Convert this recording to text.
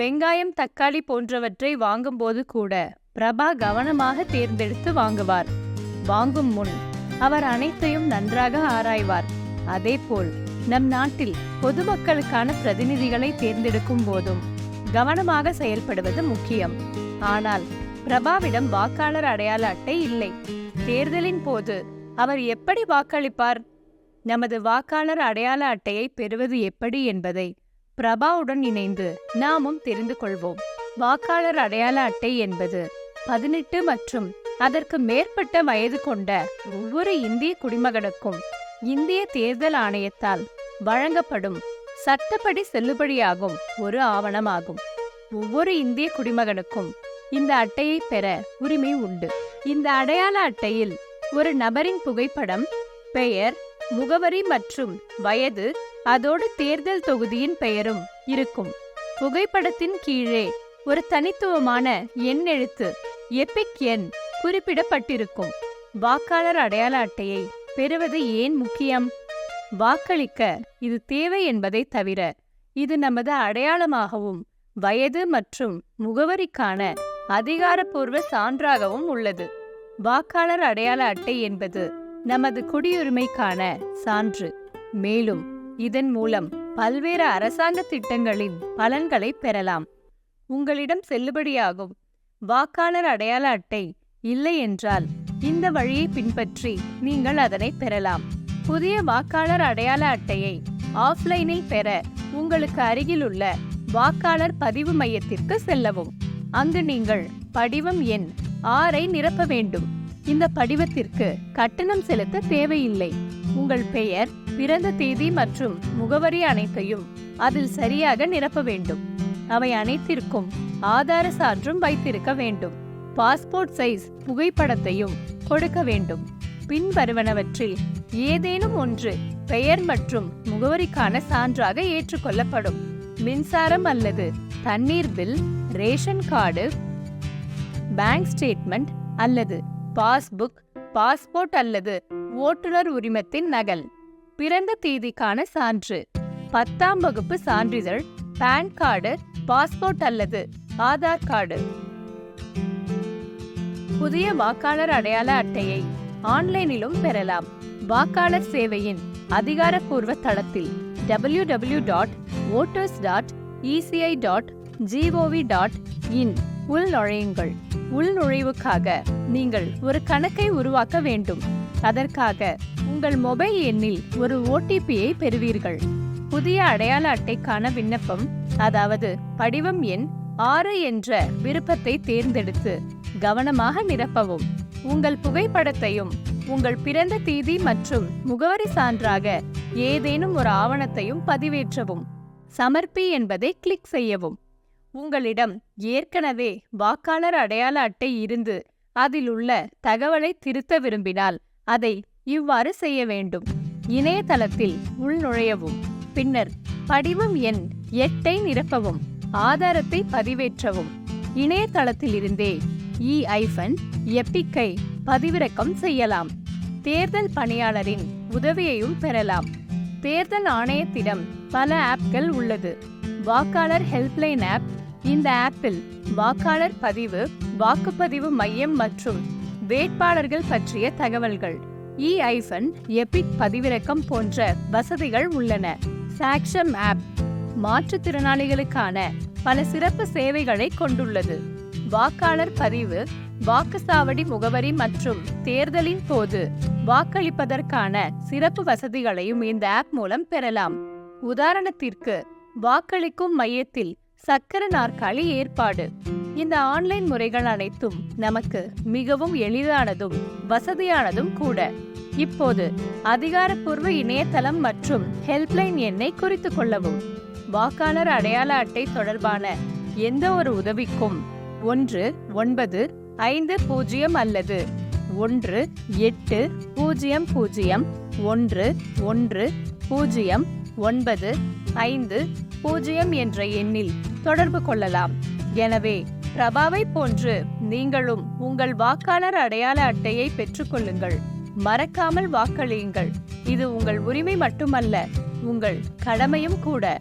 வெங்காயம் தக்காளி போன்றவற்றை வாங்கும்போது கூட பிரபா கவனமாக தேர்ந்தெடுத்து வாங்குவார். வாங்கும் முன் அவர் அனைத்தையும் நன்றாக ஆராய்வார். அதேபோல் நம் நாட்டில் பொதுமக்களுக்கான பிரதிநிதிகளை தேர்ந்தெடுக்கும் போதும் கவனமாக செயல்படுவது முக்கியம். ஆனால் பிரபாவிடம் வாக்காளர் அடையாள அட்டை இல்லை. தேர்தலின் போது அவர் எப்படி வாக்களிப்பார்? நமது வாக்காளர் அடையாள அட்டையை பெறுவது எப்படி என்பதை பிரபாவுடன் இணைந்து நாமும் தெரிந்து கொள்வோம். வாக்காளர் அடையாள அட்டை என்பது பதினெட்டு மற்றும் அதற்கு மேற்பட்ட வயது கொண்ட ஒவ்வொரு இந்திய குடிமகனுக்கும் இந்திய தேர்தல் ஆணையத்தால் வழங்கப்படும் சட்டப்படி செல்லுபடியாகும் ஒரு ஆவணமாகும். ஒவ்வொரு இந்திய குடிமகனுக்கும் இந்த அட்டையை பெற உரிமை உண்டு. இந்த அடையாள அட்டையில் ஒரு நபரின் புகைப்படம் பெயர் முகவரி மற்றும் வயது அதோடு தேர்தல் தொகுதியின் பெயரும் இருக்கும். புகைப்படத்தின் கீழே ஒரு தனித்துவமான எண் எழுத்து எபிக் எண் குறிப்பிடப்பட்டிருக்கும். வாக்காளர் அடையாள அட்டையை பெறுவது ஏன் முக்கியம்? வாக்களிக்க இது தேவை என்பதை தவிர இது நமது அடையாளமாகவும் வயது மற்றும் முகவரிக்கான அதிகாரப்பூர்வ சான்றாகவும் உள்ளது. வாக்காளர் அடையாள அட்டை என்பது நமது குடியுரிமைக்கான சான்று. மேலும் இதன் மூலம் பல்வேறு அரசாங்க திட்டங்களின் பலன்களை பெறலாம். உங்களிடம் செல்லுபடியாகும் வாக்காளர் அடையாள அட்டை இல்லை என்றால் இந்த வழியை பின்பற்றி நீங்கள் அதனை பெறலாம். புதிய வாக்காளர் அடையாள அட்டையை ஆஃப்லைனில் பெற உங்களுக்கு அருகிலுள்ள வாக்காளர் பதிவு மையத்திற்கு செல்லவும். அங்கு நீங்கள் படிவம் எண் ஆறை நிரப்ப வேண்டும். இந்த படிவத்திற்கு கட்டணம் செலுத்த தேவையில்லை. உங்கள் பெயர் பிறந்த தேதி மற்றும் முகவரி அனைத்தையும் அதில் சரியாக நிரப்ப வேண்டும். அவை அனைத்திற்கும் ஆதார சான்றும் வைத்திருக்க வேண்டும். பாஸ்போர்ட் சைஸ் புகைப்படத்தையும் கொடுக்க வேண்டும். பின்வருவனவற்றில் ஏதேனும் ஒன்று பெயர் மற்றும் முகவரிக்கான சான்றாக ஏற்றுக்கொள்ளப்படும். மின்சாரம் அல்லது தண்ணீர் bill ration card bank statement அல்லது பாஸ்புக் பாஸ்போர்ட் அல்லது ஓட்டுநர் உரிமத்தின் நகல். பிறந்த தேதிக்கான சான்று. பத்தாம் வகுப்பு சான்றிதழ் பான் கார்டு பாஸ்போர்ட் அல்லது ஆதார் கார்டு. புதிய வாக்காளர் அடையாள அட்டையை ஆன்லைனிலும் பெறலாம். வாக்காளர் சேவையின் அதிகாரப்பூர்வ தளத்தில் W W dot voters dot ECI dot G O V dot in உள்நுழையுங்கள். உள்நுழைவுக்காக நீங்கள் ஒரு கணக்கை உருவாக்க வேண்டும். அதற்காக உங்கள் மொபைல் எண்ணில் ஒரு ஓடிபியை பெறுவீர்கள். புதிய அடையாள அட்டைக்கான விண்ணப்பம் அதாவது படிவம் எண் ஆறு என்ற விருப்பத்தை தேர்ந்தெடுத்து கவனமாக நிரப்பவும். உங்கள் புகைப்படத்தையும் உங்கள் பிறந்த தேதி மற்றும் முகவரி சான்றாக ஏதேனும் ஒரு ஆவணத்தையும் பதிவேற்றவும். சமர்ப்பி என்பதை கிளிக் செய்யவும். உங்களிடம் ஏற்கனவே வாக்காளர் அடையாள அட்டை இருந்து அதில் உள்ள தகவலை திருத்த விரும்பினால் அதை இவ்வாறு செய்ய வேண்டும். இணையதளத்தில் உள்நுழையவும் பின்னர் படிவம் எண் எட்டை நிரப்பவும் ஆதாரத்தை பதிவேற்றவும். இணையதளத்திலிருந்தே இ ஐஃபன் எப்பிக்கை பதிவிறக்கம் செய்யலாம். தேர்தல் பணியாளரின் உதவியையும் பெறலாம். தேர்தல் ஆணையத்திடம் பல ஆப்கள் உள்ளது. வாக்காளர் ஹெல்ப்லைன் ஆப் இந்த ஆப்பில் வாக்காளர் பதிவு வாக்குப்பதிவு மையம் மற்றும் வேட்பாளர்கள் பற்றிய தகவல்கள் இ ஐஃபன் எபிக் பதிவிறக்கம் போன்ற வசதிகள் உள்ளன. சாக்ஷம் ஆப் மாற்றுத்திறனாளிகளுக்கான பல சிறப்பு சேவைகளை கொண்டுள்ளது. வாக்காளர் பதிவு வாக்குச்சாவடி முகவரி மற்றும் தேர்தலின் போது வாக்களிப்பதற்கான சிறப்பு வசதிகளையும் இந்த ஆப் மூலம் பெறலாம். உதாரணத்திற்கு வாக்களிக்கும் மையத்தில் சக்கர நாற்காலி ஏற்பாடு. இந்த ஆன்லைன் முறைகள் அனைத்தும் நமக்கு மிகவும் எளிதானதும் வசதியானதும் கூட. இப்போது அதிகாரப்பூர்வ இணையதளம் மற்றும் ஹெல்ப்லைன் எண்ணை குறித்துக் கொள்ளவும். வாக்காளர் அடையாள அட்டை தொடர்பான எந்த ஒரு உதவிக்கும் ஒன்று ஒன்பது ஐந்து பூஜ்ஜியம் அல்லது ஒன்று எட்டு பூஜ்ஜியம் பூஜ்ஜியம் ஒன்று ஒன்று பூஜ்ஜியம் ஒன்பது ஐந்து பூஜ்ஜியம் என்ற எண்ணில் தொடர்பு கொள்ளலாம். எனவே பிரபாவை போன்று நீங்களும் உங்கள் வாக்காளர் அடையாள அட்டையை பெற்றுக்கொள்ளுங்கள் மறக்காமல் வாக்களியுங்கள். இது உங்கள் உரிமை மட்டுமல்ல உங்கள் கடமையும் கூட.